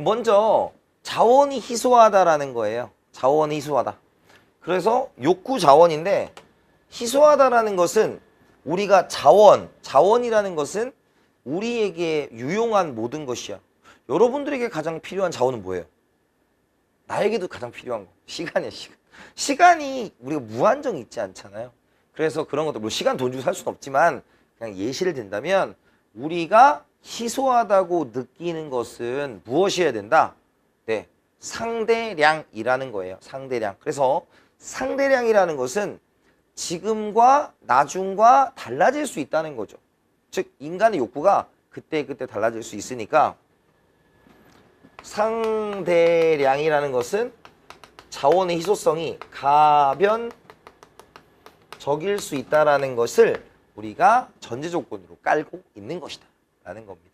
먼저 자원이 희소하다라는 거예요. 자원이 희소하다. 그래서 욕구 자원인데 희소하다라는 것은 우리가 자원, 자원이라는 것은 우리에게 유용한 모든 것이야. 여러분들에게 가장 필요한 자원은 뭐예요? 나에게도 가장 필요한 거. 시간이야, 시간. 시간이 우리가 무한정 있지 않잖아요. 그래서 그런 것들, 뭐 시간 돈 주고 살 수는 없지만 그냥 예시를 든다면 우리가 희소하다고 느끼는 것은 무엇이어야 된다? 네. 상대량이라는 거예요. 상대량. 그래서 상대량이라는 것은 지금과 나중과 달라질 수 있다는 거죠. 즉 인간의 욕구가 그때 그때 달라질 수 있으니까 상대량이라는 것은 자원의 희소성이 가변적일 수 있다라는 것을 우리가 전제 조건으로 깔고 있는 것이다 라는 겁니다.